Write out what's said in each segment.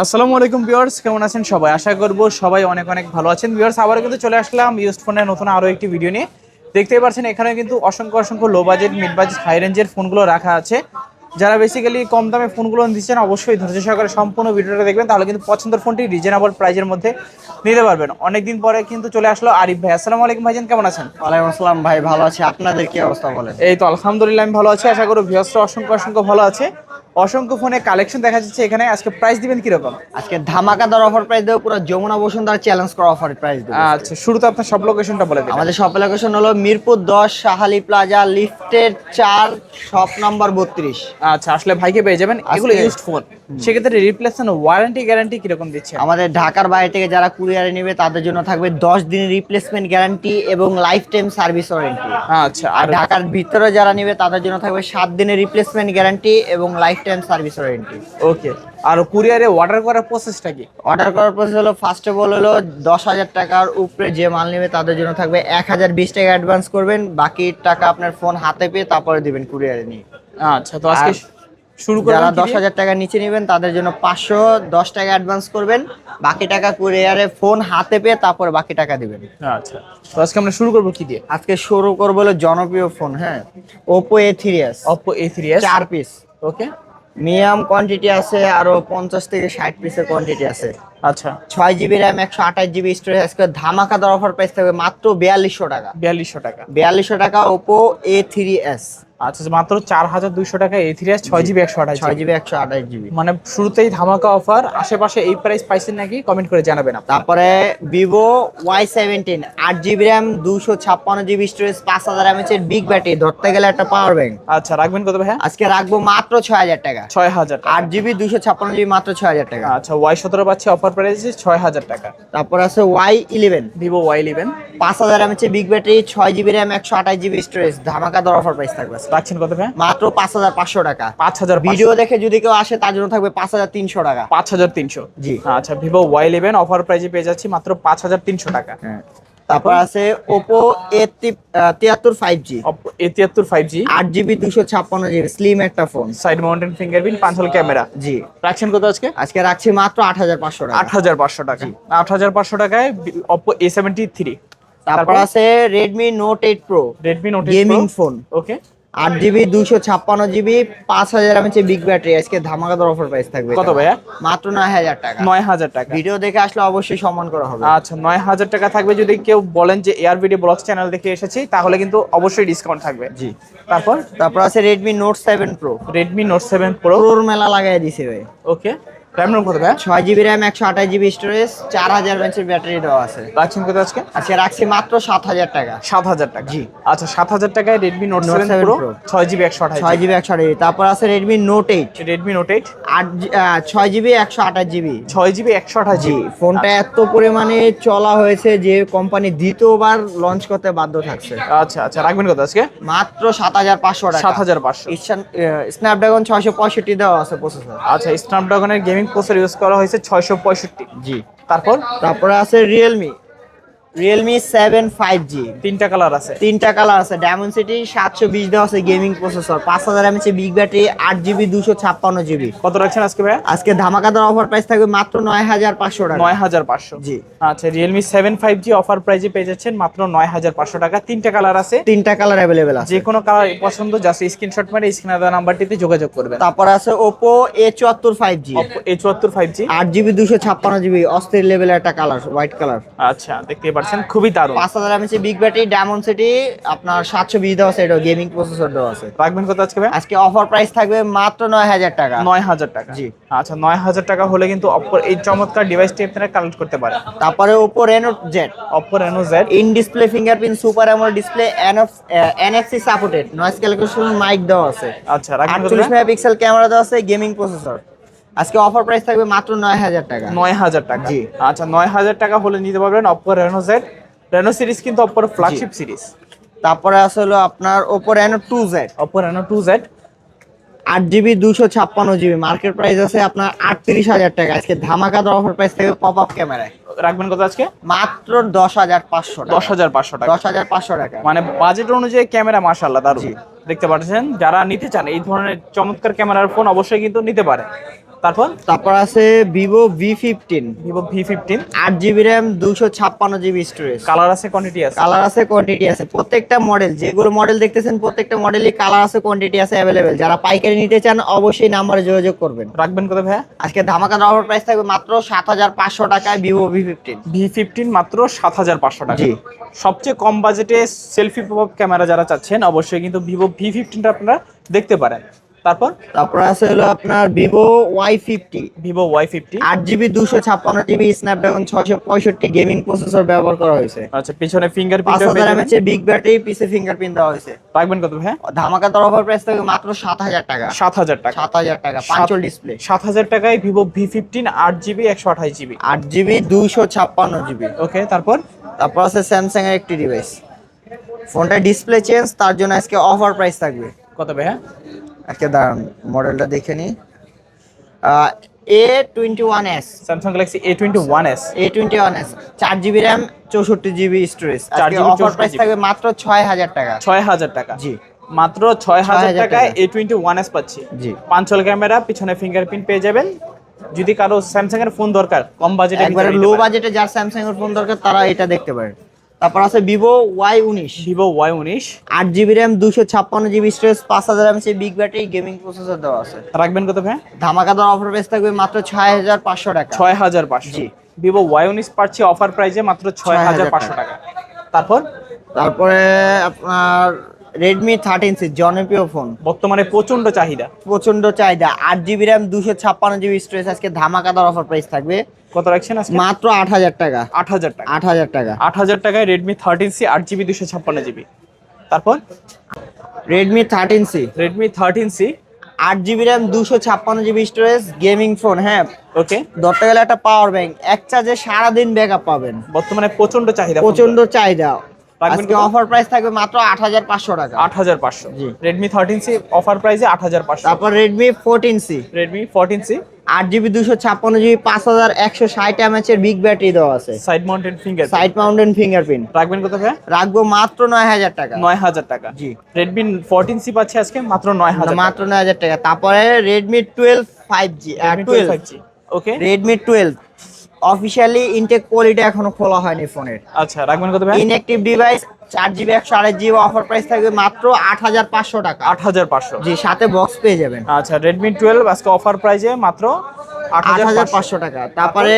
আসসালামু আলাইকুম ভিউয়ার্স কেমন আছেন সবাই? আশা করব সবাই অনেক অনেক ভালো আছেন। ভিউয়ার্স আবারও কিন্তু চলে আসলাম ইউজড ফোনের নতুন আরও একটি ভিডিও নিয়ে। দেখতেই পাচ্ছেন এখানে কিন্তু অসংখ্য অসংখ্য low budget mid budget high রেঞ্জের ফোনগুলো রাখা আছে। যারা বেসিক্যালি কম দামে ফোনগুলো দিচ্ছেন অবশ্যই ধৈর্য সহকারে সম্পূর্ণ ভিডিওটা দেখবেন। তাহলে কিন্তু পছন্দের ফোনটি রিজনেবল প্রাইজের মধ্যে নিতে পারবেন। অনেকদিন পরে কিন্তু চলে আসলো আরিফ ভাই। আসসালামু আলাইকুম ভাইজান কেমন আছেন? ওয়ালাইকুম আসসালাম ভাই ভালো আছি। আপনাদের কি অবস্থা বলেন? এই তো আলহামদুলিল্লাহ আমি ভালো আছি। আশা করি ভিউয়ার্সরা অসংখ্য অসংখ্য ভালো আছে। অসংখ্য ফোনে কালেকশন দেখা যাচ্ছে এখানে। আজকে প্রাইস দিবেন কীরকম? আজকে ধামাকাদার অফার প্রাইস দেবো পুরো যমুনা বসুন্ধরা চ্যালেঞ্জ করা অফার প্রাইস দেবো আচ্ছা শুরুতে আপনার সব লোকেশনটা বলে দিন আমাদের সব লোকেশন হলো মিরপুর দশ শাহালি প্লাজা লিফটের চার শপ নাম্বার বত্রিশ। আচ্ছা আসলে ভাইকে পেয়ে যাবেন। এগুলো ইউজড ফোন সেক্ষেত্রে রিপ্লেসমেন্ট ওয়ারেন্টি গ্যারান্টি কীরকম দিচ্ছে আমাদের ঢাকার বাইরে থেকে যারা কুরিয়ারে নেবে তাদের জন্য থাকবে দশ দিনের রিপ্লেসমেন্ট গ্যারান্টি এবং লাইফ টাইম সার্ভিস ওয়ারেন্টি আচ্ছা আর ঢাকার ভিতরে যারা নেবে তাদের জন্য থাকবে সাত দিনের রিপ্লেসমেন্ট গ্যারান্টি এবং lifetime service warranty okay আর কুরিয়ারে অর্ডার করার প্রসেসটা কি? অর্ডার করার প্রসেস হলো ফার্স্ট অফ অল হলো দশ হাজার টাকার উপরে যে মাল নেবে তাদের জন্য থাকবে এক হাজার বিশ টাকা অ্যাডভান্স করবেন। বাকি টাকা আপনার ফোন হাতে পেয়ে তারপরে দিবেন কুরিয়ারে নিয়ে। আচ্ছা তো আজকে শুরু যারা দশ হাজার টাকা নিচে নেবেন তাদের জন্য পাঁচশো দশ টাকা অ্যাডভান্স করবেন। বাকি টাকা কুরিয়ারে ফোন হাতে পেয়ে তারপরে বাকি টাকা দিবেন। আচ্ছা। তো আজকে আমরা শুরু করব কি দিয়ে? আজকে শুরু করব হলো জনপ্রিয় ফোন হ্যাঁ। Oppo A three S Oppo A3s চার পিস ওকে মিনিমাম কোয়ান্টিটি আছে আরও পঞ্চাশ থেকে ষাট পিসের কোয়ান্টিটি আছে। আচ্ছা। ছয় জিবি র্যাম একশো আঠাশ জিবি স্টোরেজ আজকে ধামাকাদার অফার প্রাইস থাকবে মাত্র বিয়াল্লিশশো টাকা। বিয়াল্লিশশো টাকা। বিয়াল্লিশশো টাকা ওপো এ থ্রি এস আচ্ছা মাত্র চার হাজার দুইশো টাকা A3s ছয় জিবি একশো আঠাশ ছয় জিবি একশো আঠাশ জিবি। মানে শুরুতেই ধামাকা অফার আশেপাশে এই প্রাইস পাইছেন নাকি? কমেন্ট করে জানাবেন তারপরে ভিভো ওয়াই সেভেন্টিন আট জিবি র্যাম দুশো ছাপ্পান্ন জিবি স্টোরেজ পাঁচ হাজার এমএচের বিগ ব্যাটারি ধরতে গেলে একটা পাওয়ার ব্যাংক আচ্ছা রাখবেন কত ভাই আজকে রাখব মাত্র ছয় হাজার টাকা। ছয় হাজার আট জিবি দুশো ছাপ্পান্ন জিবি মাত্র ছয় হাজার টাকা। আচ্ছা ওয়াই সতেরো পাচ্ছে অফার প্রাইস ছয় হাজার টাকা। তারপর আছে Y eleven Vivo Y eleven পাঁচ হাজার এমএচের বিগ ব্যাটারি ছয় জিবি র্যাম একশো আঠাশ জিবি স্টোরেজ ধামাকাদার অফার প্রাইস থাকবে। রাখছেন কত ভাই মাত্র পাঁচ হাজার পাঁচশো টাকা। পাঁচ হাজার ভিডিও দেখে যদি কেউ আসে তার জন্য থাকবে পাঁচ হাজার তিনশো টাকা। পাঁচ হাজার তিনশো। জি। আচ্ছা ভিভো ওয়াই ইলেভেন অফার প্রাইজে পেয়ে যাচ্ছি মাত্র পাঁচ হাজার তিনশো টাকা। তারপর আছে ওপো এ তিয়াত্তর ফাইভ জি এ তিয়াত্তর ফাইভ জি আট জিবি দুশো ছাপ্পান্ন জিবি স্লিম একটা ফোন সাইড মাউন্টেন ফিঙ্গারপ্রিন্ট পাঁচল ক্যামেরা জি। রাখছেন কত আজকে? আজকে রাখছি মাত্র আট হাজার পাঁচশো টাকা। আট হাজার পাঁচশো টাকা। আট হাজার পাঁচশো টাকায় অপো এ সেভেন্টি থ্রি তারপর আছে Redmi Note eight Pro Redmi Note gaming phone okay আট জিবি দুশো ছাপ্পান্ন জিবি পাঁচ হাজার এমএচ বিগ ব্যাটারি আজকে ধামাকাদার অফার প্রাইস থাকবে। কত ভাইয়া? মাত্র নয় হাজার টাকা। নয় হাজার টাকা। ভিডিও দেখে আসলে অবশ্যই সম্মান করা হবে। আচ্ছা নয় হাজার টাকা থাকবে। যদি কেউ বলেন যে এয়ার ভিডিও ব্লগস চ্যানেল দেখে এসেছি তাহলে কিন্তু অবশ্যই ডিসকাউন্ট থাকবে। জি। তারপর? তারপর আছে Redmi Note seven Pro Redmi Note seven Pro প্রোর মেলা লাগাই দিছে ভাই। ওকে র্যাম রোম কত ভাইয়া ছয় জিবি র্যাম একশো আঠাশ জিবি স্টোরেজ চার হাজার ব্যাটারি দেওয়া আছে। রাখছেন কত আজকে? আজকে রাখছি মাত্র সাত হাজার টাকা। সাত হাজার টাকা। জি। আচ্ছা সাত হাজার টাকায় Redmi Note Note seven 7 Pro Pro। ছয় জিবি একশো আঠাশ ছয় জিবি একশো আঠাশ তারপর আছে Redmi Note eight Redmi Note eight আট ছয় জিবি একশো আঠাশ জিবি ছয় জিবি একশো আঠাশ জি জিবি ফোনটা এত পরিমাণে চলা হয়েছে যে কোম্পানি দ্বিতীয়বার লঞ্চ করতে বাধ্য থাকছে। আচ্ছা আচ্ছা রাখবেন কত আজকে? মাত্র সাত হাজার পাঁচশো টাকা। সাত হাজার পাঁচশো। স্ন্যাপড্রাগন ছয়শো পঁয়ষট্টি দেওয়া আছে প্রসেসর আচ্ছা স্ন্যাপড্রাগনের গেমিং প্রসেসর ইউজ করা হয়েছে ছয়শো পঁয়ষট্টি। জি। তারপর? তারপরে আছে Realme Realme seven five G তিনটা কালার আছে। তিনটা কালার আছে। ডায়মন্ড সিটি সাতশো বিশ দেওয়া আছে গেমিং প্রসেসর পাঁচ হাজার এমএচ বিগ ব্যাটারি আট জিবি দুশো ছাপ্পান্ন জিবি কত রাখছেন আজকে ভাইয়া? আজকে ধামাকাদার অফার প্রাইস থাকবে মাত্র নয় হাজার পাঁচশো টাকা। নয় হাজার পাঁচশো। জি। আচ্ছা Realme seven five G offer প্রাইজে পেয়ে যাচ্ছেন মাত্র নয় হাজার পাঁচশো টাকা। তিনটা কালার আছে। তিনটা কালার অ্যাভেলেবেল আছে। যে কোনো কালার পছন্দ জাস্ট স্ক্রিনশট মেরে স্ক্রিনে দেওয়া নাম্বারটিতে যোগাযোগ করবেন। তারপর আছে ওপো এ চুয়াত্তর ফাইভ জি এ চুয়াত্তর ফাইভ জি আট জিবি দুশো ছাপ্পান্ন জিবি অস্থির লেভেলের একটা কালার হোয়াইট কালার আচ্ছা দেখতে পাচ্ছেন খুবই দারুণ। পাঁচ হাজার M H big battery Diamond City আপনার সাতশো বিশ দেওয়া আছে এটা গেমিং প্রসেসর দেওয়া আছে। রাখবেন কত আজকে ভাই? আজকে অফার প্রাইস থাকবে মাত্র নয় হাজার টাকা। নয় হাজার টাকা। জি। আচ্ছা নয় হাজার টাকা হলে কিন্তু অপর এই চমৎকার ডিভাইসটি আপনারা কালেক্ট করতে পারেন। তারপরে ওপো রেনো জেড অপর Reno Z in display fingerprint super AMOLED display NFC supported noise calculation mic দেওয়া আছে। আচ্ছা রাখবেন কত আটচল্লিশ ভাই? মেগাপিক্সেল ক্যামেরা দেওয়া আছে গেমিং প্রসেসর আজকে অফার প্রাইস থাকবে মাত্র নয় হাজার টাকা। নয় হাজার টাকা। জি। আচ্ছা নয় হাজার টাকা হলে নিতে পারবেন অপর রেনো জেড রেনো সিরিজ কিন্তু অপর ফ্ল্যাগশিপ সিরিজ তারপরে আছে হলো আপনার ওপো রেনো টু জেড অপর রেনো টু জেড আট জিবি দুশো ছাপ্পান্ন জিবি মার্কেট প্রাইস আছে আপনার আটত্রিশ হাজার টাকা। আজকে ধামাকাদার অফার প্রাইস থাকবে পপ আপ ক্যামেরায় রাখবেন কত আজকে? মাত্র দশ হাজার পাঁচশো দশ হাজার পাঁচশো টাকা। দশ হাজার পাঁচশো টাকা। মানে বাজেট অনুযায়ী ক্যামেরা মাশাআল্লাহ দারুণ। দেখতে পাচ্ছেন? যারা নিতে চান এই ধরনের চমৎকার ক্যামেরার ফোন অবশ্যই কিন্তু নিতে পারে তারপর? তারপর আছে Vivo V fifteen Vivo V fifteen আট জিবি র্যাম দুশো ছাপ্পান্ন জিবি স্টোরেজ কালার আছে কোয়ান্টিটি আছে? কালার আছে কোয়ান্টিটি আছে। প্রত্যেকটা মডেল যেগুলো মডেল দেখতেছেন প্রত্যেকটা মডেলই কালার আছে কোয়ান্টিটি আছে অ্যাভেলেবেল যারা পাইকারি নিতে চান অবশ্যই নাম্বারে যোগাযোগ করবেন। রাখবেন কত ভাইয়া? আজকে ধামাকা অফার প্রাইস থাকবে মাত্র সাত হাজার পাঁচশো টাকায় Vivo V fifteen V fifteen মাত্র সাত হাজার পাঁচশো টাকা। সবচেয়ে কম বাজেটে সেলফি ক্যামেরা যারা চাচ্ছেন অবশ্যই কিন্তু ভিভো ভি ফিফটিনটা আপনারা দেখতে পারেন। তারপর? তারপর আছে হলো আপনার Vivo Y fifty Vivo Y fifty আট জিবি দুশো ছাপ্পান্ন জিবি স্ন্যাপড্রাগন ছশো পঁয়ষট্টি গেমিং প্রসেসর ব্যবহার করা হয়েছে। আচ্ছা পিছনে পাঁচ ফিঙ্গারপ্রিন্ট হাজার বিগ ব্যাটারি পিসে ফিঙ্গারপ্রিন্ট দেওয়া হয়েছে। রাখবেন কত ভাইয়া? ধামাকা অফার প্রাইস থাকবে মাত্র সাত হাজার টাকা। সাত হাজার টাকা। সাত হাজার টাকা পাঁচল ডিসপ্লে সাত হাজার টাকায় ভিভো ভি ফিফটিন আট জিবি একশো আঠাশ জিবি আট জিবি দুশো ছাপ্পান্ন জিবি ওকে তারপর? তারপর আছে স্যামসাং এর একটি ডিভাইস ফোনটা ডিসপ্লে চেঞ্জ তার জন্য আজকে অফার প্রাইস থাকবে। কত ভাইয়া? আজকে দাঁড়ান মডেলটা দেখে নি। A twenty one S Samsung Galaxy A twenty one S A twenty one S চার জিবি র্যাম চৌষট্টি জিবি স্টোরেজ 4 আজকে অফার প্রাইস থাকবে মাত্র ছয় হাজার টাকা। ছয় হাজার টাকা। জি। মাত্র ছয় হাজার 6,000 টাকায় টাকা। এ টোয়েন্টি ওয়ান এস পাচ্ছি। জি। পাঁচল ক্যামেরা পিছনে ফিঙ্গারপ্রিন্ট পেয়ে যাবেন। যদি কারও স্যামসাং এর ফোন দরকার কম বাজেটে একবারে লো বাজেটে যার স্যামসাং এর ফোন দরকার তারা এটা দেখতে পারেন তারপর আছে ভিভো ওয়াই উনিশ। ভিভো ওয়াই উনিশ। আট জিবি র্যাম দুশো ছাপ্পান্ন জিবি স্টোরেজ পাঁচ হাজার M C big battery gaming processor দেওয়া আছে। রাখবেন কত ভাই? ধামাকা দর অফার প্রাইস থাকবে মাত্র ছয় হাজার পাঁচশো টাকা। ছয় হাজার পাঁচশো। ভিভো ওয়াই উনিশ পাচ্ছি অফার প্রাইসে মাত্র ছয় হাজার পাঁচশো টাকা। তারপর? তারপরে আপনার রেডমি থার্টিন সি জনপ্রিয় ফোন বর্তমানে প্রচণ্ড চাহিদা। প্রচণ্ড চাহিদা। আট জিবি র্যাম দুশো ছাপ্পান্ন জিবি স্টোরেজ আজকে ধামাকা দর অফার প্রাইস থাকবে। কত রাখছেন আজকে? মাত্র আট হাজার টাকা। আট হাজার টাকা। আট হাজার টাকা। আট হাজার টাকায় রেডমি থার্টিন সি আট জিবি দুশো ছাপ্পান্ন জিবি। তারপর? Redmi thirteen C Redmi thirteen C আট জিবি র্যাম দুশো ছাপ্পান্ন জিবি স্টোরেজ গেমিং ফোন হ্যাঁ। ওকে। ধরতে গেলে একটা পাওয়ার ব্যাংক এক চার্জে সারাদিন ব্যাকআপ পাবেন। বর্তমানে প্রচণ্ড চাহিদা প্রচণ্ড চাহিদা। আজকে অফার প্রাইস থাকবে মাত্র আট হাজার পাঁচশো টাকা। আট হাজার পাঁচশো। জি। রেডমি থার্টিন সি অফার প্রাইসে আট হাজার পাঁচশো। তারপর Redmi fourteen C Redmi fourteen C আট জিবি দুশো ছাপ্পান্ন জিবি পাঁচ হাজার একশো ষাট এমএচ এর বিগ ব্যাটারি দেওয়া আছে। Side mountain finger side mountain fingerprint রাখবেন কত ভাই রাখব মাত্র নয় হাজার টাকা। নয় হাজার টাকা। জি। রেডমি ফোরটিন সি পাচ্ছে আজকে মাত্র নয় হাজার মাত্র নয় হাজার টাকা। তারপরে Redmi twelve five G twelve okay Redmi twelve officially intake quality এখনও খোলা হয়নি ফোনের আচ্ছা রাখবেন কত ভাই ইনঅ্যাক্টিভ ডিভাইস চার জিবি একশো আড়াই জিবি অফার প্রাইস থাকবে মাত্র আট হাজার পাঁচশো টাকা। আট হাজার পাঁচশো। জি সাথে বক্স পেয়ে যাবেন। আচ্ছা রেডমি টুয়েলভ আজকে অফার প্রাইসে মাত্র আট হাজার পাঁচশো টাকা। তারপরে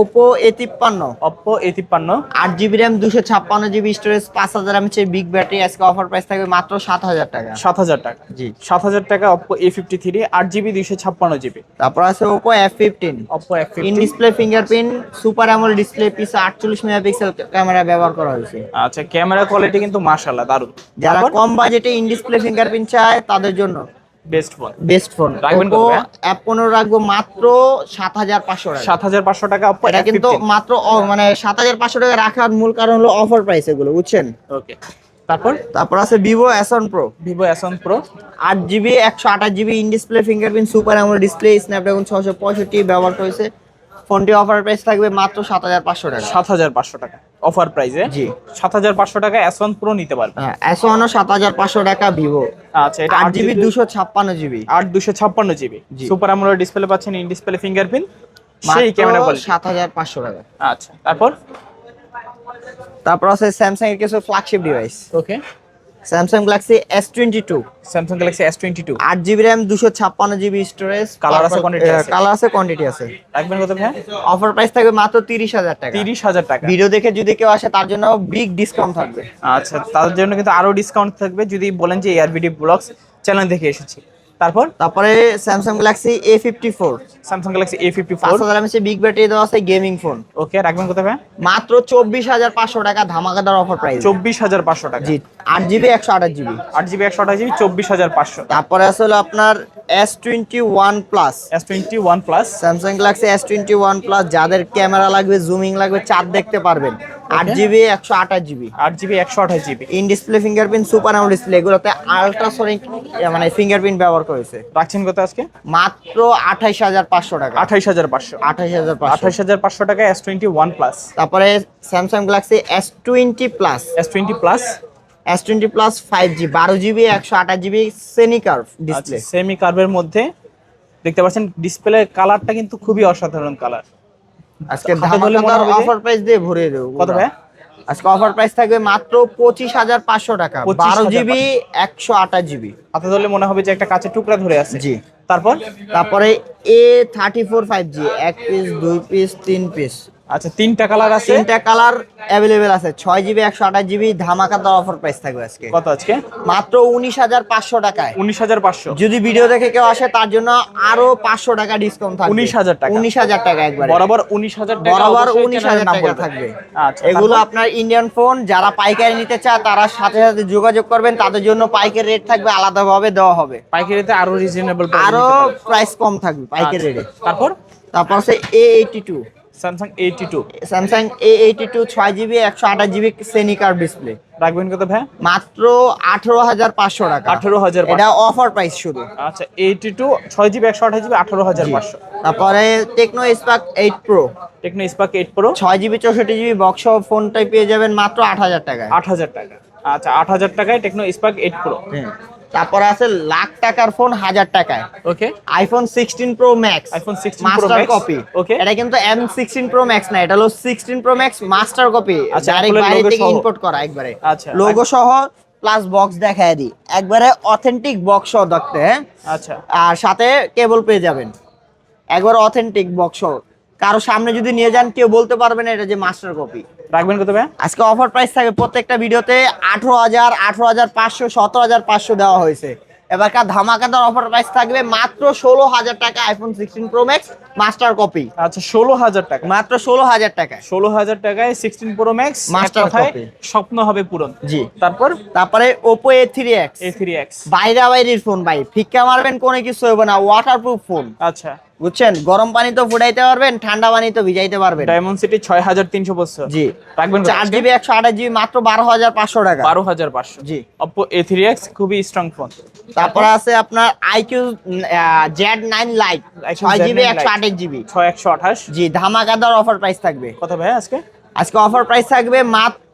ওপো এ তিপ্পান্ন। অপ্পো এ তিপ্পান্ন। আট জিবি র্যাম দুশো ছাপ্পান্ন জিবি স্টোরেজ পাঁচ হাজার এমএচ বিগ ব্যাটারি আজকে অফার প্রাইস থাকবে মাত্র সাত হাজার টাকা। সাত হাজার টাকা। জি। সাত হাজার টাকা অপ্পো এ ফিফটি থ্রি আট জিবি দুশো ছাপ্পান্ন জিবি। তারপর আছে Oppo F fifteen Oppo F in display fingerprint super AMOLED display পিছে আটচল্লিশ মেগাপিক্সেল ক্যামেরা ব্যবহার করা হয়েছে। আচ্ছা ক্যামেরা কোয়ালিটি কিন্তু মাশাআল্লাহ দারুণ। যারা কম বাজেটে ইন ডিসপ্লে ফিঙ্গারপ্রিন্ট চায় তাদের জন্য। বেস্ট ফোন বেস্ট ফোন রাখবেন কত অ্যাপ রাখব মাত্র সাত হাজার পাঁচশো টাকা। সাত হাজার পাঁচশো টাকা অপ্পো এটা কিন্তু মাত্র মানে সাত হাজার পাঁচশো টাকা রাখার মূল কারণ হলো অফার প্রাইস এগুলো বুঝছেন? ওকে তারপর? তারপর আছে Vivo S one Pro Vivo S one Pro আট জিবি একশো আঠাশ GB in display fingerprint super AMOLED display Snapdragon ছশো পঁয়ষট্টি ব্যবহার করেছে। ফোনটি অফার প্রাইস থাকবে মাত্র সাত হাজার পাঁচশো টাকা। সাত হাজার পাঁচশো টাকা। অফার প্রাইসে। জি। সাত হাজার পাঁচশো টাকা এসন প্রো নিতে পারবে হ্যাঁ ওয়ানও সাত হাজার পাঁচশো টাকা ভিভো আচ্ছা এটা আট জিবি দুশো ছাপ্পান্ন জিবি। আট দুশো ছাপ্পান্ন জিবি। সুপার আমরা ডিসপ্লে পাচ্ছেন ইন ডিসপ্লে ফিঙ্গারপ্রিন্ট সেই ক্যামেরা সাত হাজার পাঁচশো টাকা। আচ্ছা তারপর? তারপর আছে স্যামসাং এর কিছু flagship device okay Samsung Galaxy S twenty two Samsung Galaxy S twenty two আট জিবি র্যাম দুশো ছাপ্পান্ন জিবি স্টোরেজ কালার আছে, quantity আছে? কালার আছে কোয়ান্টিটি আছে। রাখবেন কত ভাই অফার প্রাইস থাকবে মাত্র তিরিশ হাজার টাকা। তিরিশ হাজার টাকা। ভিডিও দেখে যদি কেউ আসে তার জন্য বিগ ডিসকাউন্ট থাকবে। আচ্ছা তার জন্য কিন্তু আরও ডিসকাউন্ট থাকবে। যদি বলেন যে এআরবিডি ব্লগস চ্যানেল দেখে এসেছি। তারপর? তারপরে Samsung Galaxy A fifty four Samsung Galaxy A fifty four হাজার এমএচ বিগ ব্যাটারি দেওয়া আছে গেমিং ফোন ওকে রাখবেন কত ভাই? মাত্র চব্বিশ হাজার পাঁচশো টাকা ধামাকাদার অফার প্রাইস চব্বিশ হাজার পাঁচশো টাকা। জি আট জিবি একশো আঠাশ জিবি। আট জিবি একশো আঠাশ জিবি চব্বিশ হাজার পাঁচশো তারপরে আছে হলো আপনার S twenty one plus S twenty one plus Samsung Galaxy S twenty one plus যাদের ক্যামেরা লাগবে জুমিং লাগবে চাঁদ দেখতে পারবেন। আট জিবি একশো আঠাশ জিবি আট জিবি একশো আঠাশ GB in display fingerprint super AMOLED display এগুলোতে আলট্রাসনিক মানে ফিঙ্গারপ্রিন্ট ব্যবহার করেছে রাখছেন কত আজকে? মাত্র আঠাইশ হাজার পাঁচশো টাকা। আঠাইশ হাজার পাঁচশো। আঠাইশ হাজার আঠাইশ হাজার পাঁচশো টাকা এস টোয়েন্টি ওয়ান প্লাস তারপরে Samsung Galaxy S twenty plus S twenty plus S twenty plus five G বারো জিবি একশো আঠাশ GB semi curve display semi কার্ভের মধ্যে দেখতে পাচ্ছেন ডিসপ্লে কালারটা কিন্তু খুবই অসাধারণ কালার আজকে অফার প্রাইস দিয়ে ভরিয়ে দেবো কত ভাই? আজকে অফার প্রাইস থাকবে মাত্র পঁচিশ হাজার পাঁচশো টাকা বারো জিবি একশো আঠাশ জিবি। হাতে ধরলে মনে হবে যে একটা কাছে টুকরা ধরে আছে। জি। তারপর? তারপরে A thirty four five G এক পিস দুই পিস তিন পিস আচ্ছা তিনটা কালার আছে? তিনটা কালার অ্যাভেলেবেল আছে। ছয় জিবি একশো আঠাশ জিবি ধামাকাদার অফার প্রাইস থাকবে আজকে। কত আজকে? মাত্র উনিশ হাজার পাঁচশো টাকায়। উনিশ হাজার পাঁচশো। যদি ভিডিও দেখে কেউ আসে তার জন্য আরও পাঁচশো টাকা ডিসকাউন্ট থাকবে। 19,000 টাকা। উনিশ হাজার টাকা একবার। বরাবর উনিশ হাজার টাকা বরাবর অবশ্যই উনিশ চ্যানেলের হাজার নাম টাকা থাকবে। আচ্ছা এগুলো আপনার ইন্ডিয়ান ফোন যারা পাইকারি নিতে চায় তারা সাথে সাথে যোগাযোগ করবেন। তাদের জন্য পাইকারি রেট থাকবে আলাদাভাবে দেওয়া হবে। পাইকারিতে আরও রিজনেবল আরও প্রাইস কম থাকবে পাইকারি রেটে আচ্ছা, তারপর? তারপর হচ্ছে A eighty two Samsung eighty two Samsung A eighty two ছয় জিবি একশো আঠাশ জিবি সেনিকার ডিসপ্লে রাখবেন কত ভাই? মাত্র আঠারো হাজার পাঁচশো টাকা। আঠারো হাজার এটা অফার প্রাইস শুধু। আচ্ছা এইটি টু ছয় জিবি একশো আঠাশ জিবি আঠারো হাজার পাঁচশো। তারপরে Tecno Spark eight Pro Tecno Spark eight Pro ছয় জিবি চৌষট্টি জিবি বক্স ফোনটাই পেয়ে যাবেন মাত্র আট হাজার টাকায়। আট হাজার টাকা। আচ্ছা আট হাজার টাকায় টেকনো স্পার্ক এইট প্রো হ্যাঁ। তারপরে আছে লাখ টাকার ফোন হাজার টাকায়। Okay iPhone sixteen Pro Max iPhone 16 Pro master copy okay. এটা কিন্তু এম সিক্সটিন প্রো ম্যাক্স না এটা হলো sixteen Pro Max master copy আচ্ছা, ডাইরেক্ট বাইরে থেকে সহ। ইম্পোর্ট করা একবারে। আচ্ছা, লোগো সহ প্লাস বক্স দেখায় দিই। একবারে অথেন্টিক বক্স সহ দেখতে হ্যাঁ। আচ্ছা। আর সাথে কেবল পেয়ে যাবেন। একবার অথেন্টিক বক্স কারও সামনে যদি নিয়ে যান কেউ বলতে পারবে না এটা যে মাস্টার কপি রাখবেন কত ভাই আজকে অফার প্রাইস থাকবে প্রত্যেকটা ভিডিওতে আঠারো হাজার আঠারো হাজার পাঁচশো সতেরো হাজার পাঁচশো দেওয়া হয়েছে। এবারকার ধামাকাদার অফার প্রাইস থাকবে মাত্র ষোলো হাজার টাকা iPhone sixteen Pro Max master copy আচ্ছা ষোলো হাজার টাকা। মাত্র ষোলো হাজার টাকা ষোলো হাজার টাকায় sixteen Pro Max master copy। স্বপ্ন হবে পূরণ। জি। তারপর? তারপরে Oppo A three X A three X বাইরা বাইরের ফোন ভাই। ফিক্কা মারবেন কোনো কিছু হবে না ওয়াটারপ্রুফ ফোন আচ্ছা। বুঝছেন? গরম পানি তো ফুটাইতে পারবেন ঠান্ডা পানি তো ভিজাইতে পারবেন। ডায়মন্ড সিটি ছয় হাজার তিনশো বছর। জি। রাখবেন চার জিবি একশো আঠাশ জিবি মাত্র বারো হাজার পাঁচশো টাকা। বারো হাজার পাঁচশো। জি। অপো এ থ্রি এক্স খুবই স্ট্রং ফোন তারপরে আছে আপনার আইকিউ জেড নাইন লাইট ছয় জিবি একশো। আঠাশ জিবি ছয় একশো আঠাশ। জি ধামাকাদার অফার প্রাইস থাকবে। কত ভাই আজকে? আজকে অফার প্রাইস থাকবে মাত্র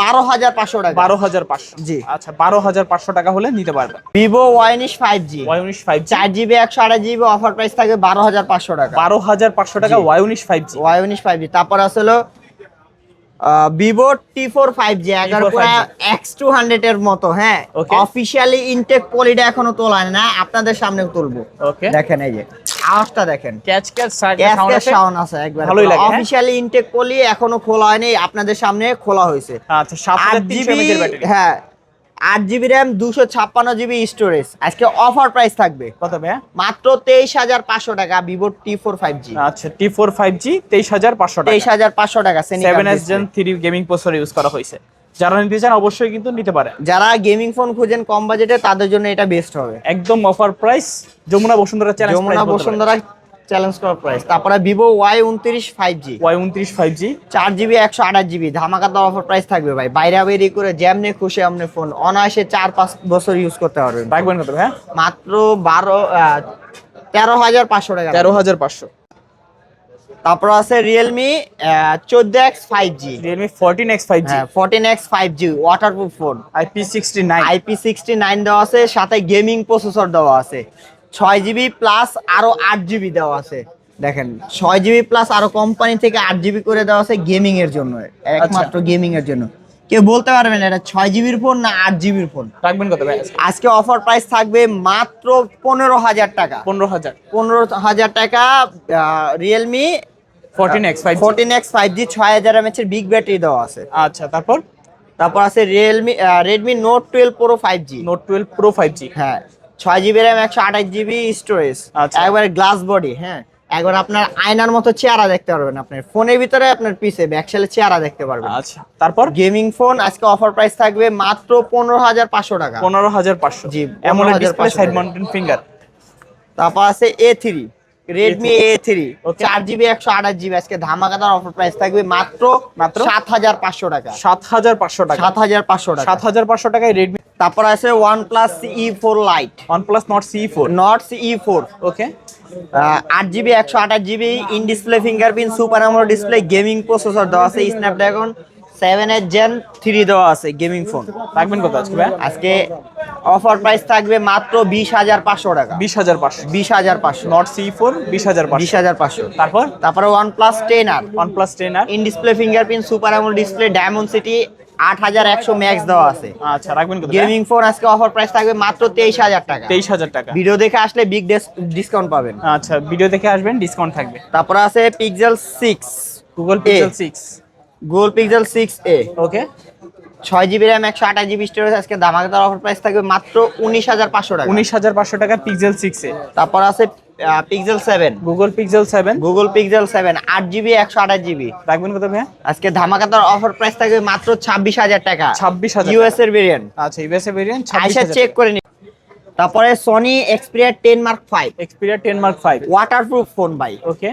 বারো হাজার পাঁচশো টাকা। বারো হাজার পাঁচশো। জি। আচ্ছা বারো হাজার পাঁচশো টাকা হলে নিতে পারবেন ভিভো ওয়াইনিশ ফাইভ জি ওয়াই উনিশ ফাইভ চার জিবি একশো আঠাশ জিবি অফার প্রাইস থাকবে বারো হাজার পাঁচশো টাকা। বারো হাজার পাঁচশো টাকা ওয়াই উনিশ ফাইভ জি ওয়াই উনিশ ফাইভ জি তারপর আসলো Vivo T four five G এগারো 5G এক্স টু হান্ড্রেড এর মতো হ্যাঁ। অফিসিয়ালি ইনটেক পলিটা এখনও তোলা না আপনাদের সামনে তুলবো। দেখেন এই যে আওয়াজটা দেখেন। সাউন্ড আছে একবার? অফিসিয়ালি ইনটেক পলি এখনও খোলা হয়নি আপনাদের সামনে খোলা হয়েছে। আচ্ছা হ্যাঁ আট জিবি র্যাম দুশো ছাপ্পান্ন জিবি স্টোরেজ আজকে অফার প্রাইস থাকবে। কত ভাই মাত্র তেইশ হাজার পাঁচশো টাকা Vivo T four five G আচ্ছা টি ফোর ফাইভ জি তেইশ হাজার পাঁচশো তেইশ হাজার পাঁচশো টাকা seven S Gen three gaming processor use করা হয়েছে। যারা নিতে চান অবশ্যই কিন্তু নিতে পারে যারা গেমিং ফোন খুঁজেন কম বাজেটে তাদের জন্য এটা বেস্ট হবে। একদম offer price Jamuna Bashundhara challenge Jamuna Bashundhara challenge করার প্রাইস তারপরে ভিভো ওয়াই উনত্রিশ ফাইভ জি ওয়াই উনত্রিশ ফাইভ জি চার জিবি একশো আঠাশ জিবি ধামাকাদার অফার প্রাইস থাকবে ভাই। বাইরে বেরি করে যেমনি খুশি আপনি ফোন অনায়াসে চার পাঁচ বছর ইউজ করতে পারবেন। রাখবেন কত ভাই মাত্র বারো তেরো হাজার পাঁচশো টাকা। তেরো হাজার পাঁচশো। তারপর আছে রিয়েলমি চোদ্দ X five G Realme fourteen X five G হ্যাঁ fourteen X five G waterproof phone IP sixty nine IP sixty nine দেওয়া আছে সাথে গেমিং প্রসেসর দেওয়া আছে। ছয় জিবি প্লাস আরও আট জিবি দেওয়া আছে। দেখেন ছয় জিবি প্লাস আরও কোম্পানি থেকে আট জিবি করে দেওয়া আছে গেমিং এর জন্য। একমাত্র গেমিং এর জন্য। কেউ বলতে পারবেন এটা ছয় জিবির ফোন না আট জিবির ফোন রাখবেন কত আজকে অফার প্রাইস থাকবে মাত্র পনেরো হাজার টাকা। পনেরো হাজার। পনেরো হাজার টাকা Realme fourteen X five fourteen X five G ছয় হাজার এমএচ এর বিগ ব্যাটারি দেওয়া আছে। আচ্ছা তারপর? তারপর আছে Realme Redmi Note twelve Pro five G Note twelve Pro five G হ্যাঁ। ছয় জিবি র্যাম একশো আঠাশ জিবি স্টোরেজ আচ্ছা। একবারে গ্লাস বডি হ্যাঁ? একবার আপনার আয়নার মতো চেহারা দেখতে পারবেন আপনার ফোনের ভিতরে আপনার পিছে ব্যাকসালে চেহারা দেখতে পারবেন। আচ্ছা তারপর? গেমিং ফোন আজকে অফার প্রাইস থাকবে মাত্র পনেরো হাজার পাঁচশো টাকা। পনেরো হাজার পাঁচশো। জি, এমন 15,500 সাইড মাউন্টেন ফিঙ্গার তারপর আছে A three Redmi A three. চার জিবি একশো আঠাশ জিবি আজকে ধামাকাদার অফার প্রাইস থাকবে মাত্র মাত্র? সাত হাজার পাঁচশো টাকা। সাত হাজার পাঁচশো টাকা। সাত হাজার পাঁচশো টাকা। সাত হাজার পাঁচশো টাকায় রেডমি তারপর আছে OnePlus E four lite OnePlus Nord C four Nord E four okay আট জিবি একশো আঠাশ GB in display fingerprint super AMOLED display gaming processor দেওয়া আছে স্ন্যাপড্রাগন সেভেন এর জেন থ্রি দেওয়া আছে গেমিং ফোন রাখবেন কত আজকে ভাই? আজকে অফার প্রাইস থাকবে মাত্র বিশ হাজার পাঁচশো টাকা। বিশ হাজার পাঁচশো। বিশ হাজার পাঁচশো। নট সি ফোর বিশ হাজার বিশ হাজার পাঁচশো। তারপর? তারপরে OnePlus ten R OnePlus ten R in display fingerprint super AMOLED display Dimensity আট হাজার একশো ম্যাক্স দেওয়া আছে। আচ্ছা রাখবেন গেমিং ফোন আজকে অফার প্রাইস থাকবে মাত্র তেইশ হাজার টাকা। তেইশ হাজার টাকা। ভিডিও দেখে আসলে বিগ ডিসকাউন্ট পাবেন। আচ্ছা ভিডিও দেখে আসবেন ডিসকাউন্ট থাকবে। তারপরে আছে Pixel six Google Pixel six Google Pixel six A okay ছয় জিবি র্যাম একশো আঠাশ জিবি স্টোরেজ আজকে দামাকাদার অফার প্রাইস থাকবে মাত্র উনিশ হাজার পাঁচশো টাকা। উনিশ হাজার পাঁচশো টাকা পিক্সেল সিক্স এ তারপর আছে Pixel 7 Google Pixel 7 Google Pixel 7 8GB 128GB রাখবেন কত ভাই আজকে ধামাকাদার অফার প্রাইস থাকবে মাত্র 26000 টাকা। 26000 ইউএস এর ভেরিয়েন্ট আচ্ছা ইউএস এর ভেরিয়েন্ট 26000 চেক করে নিন তারপরে Sony Xperia 10 Mark 5 Xperia 10 Mark 5 waterproof phone ভাই। ওকে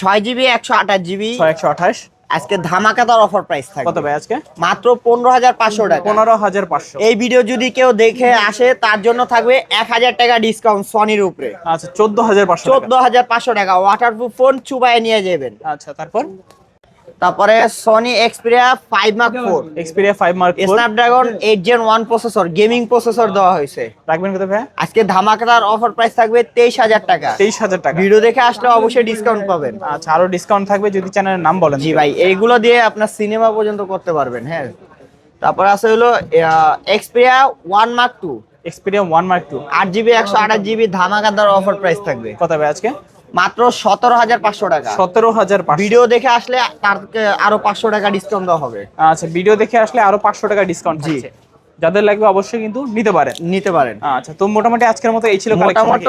6GB 128GB 628 আজকে ধামাকাদার অফার প্রাইস কত ভাই আজকে? মাত্র পনেরো হাজার পাঁচশো টাকা। পনেরো হাজার পাঁচশো। এই ভিডিও যদি কেউ দেখে আসে তার জন্য থাকবে এক হাজার টাকা ডিসকাউন্ট সনির উপরে। আচ্ছা চোদ্দ হাজার পাঁচশো চোদ্দ হাজার পাঁচশো টাকা। ওয়াটারপ্রুফ ফোন চুবাই নিয়ে যাবেন। আচ্ছা তারপর? তারপরে Sony Xperia five Mark four Xperia five Mark Snapdragon eight Gen one processor gaming processor দেওয়া হয়েছে। রাখবেন কত ভাই আজকে ধামাকাদার অফার প্রাইস থাকবে তেইশ হাজার টাকা। তেইশ হাজার টাকা। ভিডিও দেখে আসলে অবশ্যই ডিসকাউন্ট পাবেন। আচ্ছা আরও ডিসকাউন্ট থাকবে যদি চ্যানেলের নাম বলেন। জি ভাই এইগুলো দিয়ে আপনার সিনেমা পর্যন্ত করতে পারবেন হ্যাঁ। তারপর আছে হলো Xperia one Mark two Xperia one Mark two আট জিবি একশো আঠাশ জিবি ধামাকাদার অফার প্রাইস থাকবে। কত ভাই আজকে? মাত্র সতেরো হাজার পাঁচশো টাকা। সতেরো হাজার ভিডিও দেখে আসলে তার আরও পাঁচশো টাকা ডিসকাউন্ট দেওয়া হবে। আচ্ছা ভিডিও দেখে আসলে আরও পাঁচশো টাকা ডিসকাউন্ট জি। যাদের লাগবে অবশ্যই কিন্তু নিতে পারেন। নিতে পারেন। আচ্ছা তো মোটামুটি আজকের মতো এই ছিল মোটামুটি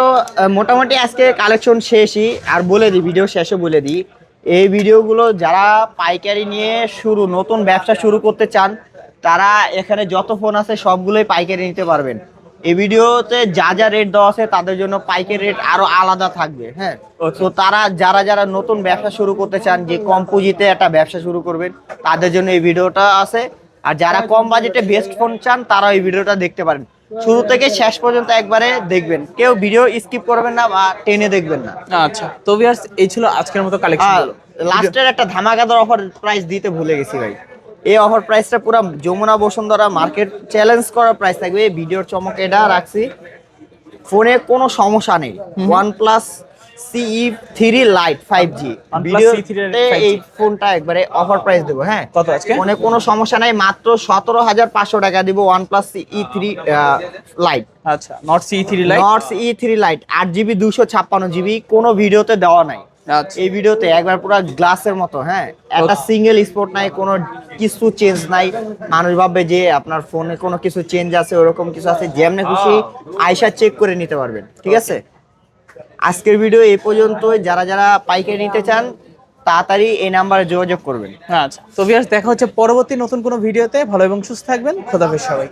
মোটামুটি আজকে কালেকশন শেষই। আর বলে দিই ভিডিও শেষে বলে দিই এই ভিডিওগুলো যারা পাইকারি নিয়ে শুরু নতুন ব্যবসা শুরু করতে চান তারা এখানে যত ফোন আছে সবগুলোই পাইকারি নিতে পারবেন। এই ভিডিওতে যা যা রেট দেওয়া আছে তাদের জন্য পাইকারি রেট আরও আলাদা থাকবে হ্যাঁ? তো তারা যারা যারা নতুন ব্যবসা শুরু করতে চান যে কম পুঁজিতে একটা ব্যবসা শুরু করবেন তাদের জন্য এই ভিডিওটা আছে। আর যারা কম বাজেটে বেস্ট ফোন চান তারা এই ভিডিওটা দেখতে পারেন। শুরু থেকে শেষ পর্যন্ত একবারে দেখবেন। কেউ ভিডিও স্কিপ করবেন না বা টেনে দেখবেন না। আচ্ছা তো ভিউয়ার্স এই ছিল আজকের মতো কালেকশন লাস্টের একটা ধামাকাদার অফার প্রাইস দিতে ভুলে গেছি ভাই। এই অফার প্রাইসটা পুরো যমুনা বসুন্ধরা মার্কেট চ্যালেঞ্জ করার প্রাইস থাকবে। এই ভিডিওর চমক এটা রাখছি। ফোনে কোনো সমস্যা নেই। OnePlus CE three lite five G ভিডিওতে এই ফোনটা একবারে অফার প্রাইস দেবো হ্যাঁ? কত আজকে? ফোনে কোনো সমস্যা নাই মাত্র সতেরো হাজার পাঁচশো টাকা দিব OnePlus E three lite আচ্ছা Nord C three lite Nord E three lite আট জিবি দুশো ছাপ্পান্ন জিবি কোনো ভিডিওতে দেওয়া নাই। এই ভিডিওতে একবার পুরো গ্লাসের মতো হ্যাঁ? একটা সিঙ্গেল স্পট নাই কোনো কিছু চেঞ্জ নাই। মানুষ ভাববে যে আপনার ফোনে কোনো কিছু চেঞ্জ আছে ওরকম কিছু আছে যেমনি খুশি আয়সা চেক করে নিতে পারবেন ঠিক আছে? আজকের ভিডিও এই পর্যন্তই। যারা যারা পাইকারি নিতে চান তাড়াতাড়ি এই নাম্বারে যোগাযোগ করবেন। আচ্ছা। তো ভিউয়ার্স দেখা হচ্ছে পরবর্তী নতুন কোনো ভিডিওতে ভালো এবং সুস্থ থাকবেন। খোদাফেজ সবাই